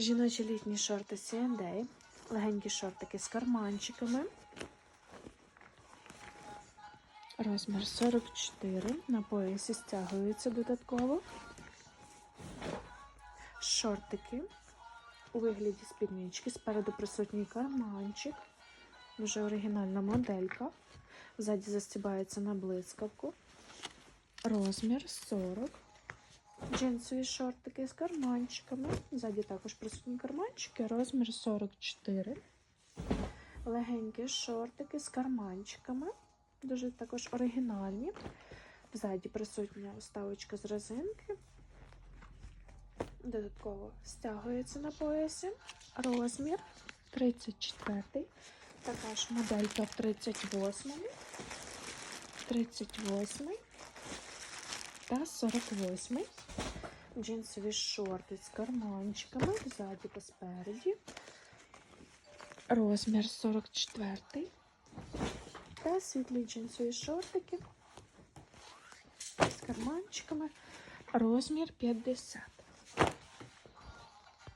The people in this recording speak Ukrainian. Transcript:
Жіночі літні шорти C&A, легенькі шортики з карманчиками. Розмір 44. На поясі стягується додатково. Шортики у вигляді спіднички. Спереду присутній карманчик. Дуже оригінальна моделька. Ззаді застібається на блискавку. Розмір 40. Джинсові шортики з карманчиками. Ззаді також присутні карманчики. Розмір 44. Легенькі шортики з карманчиками. Дуже також оригінальні. Ззаді присутня вставочка з резинки. Додатково стягується на поясі. Розмір 34. Така ж моделька в 38, 38 та 48. Джинсові шорти з карманчиками, ззаді та спереді. Розмір 44. Та світлі джинсові шортики з карманчиками. Розмір 50.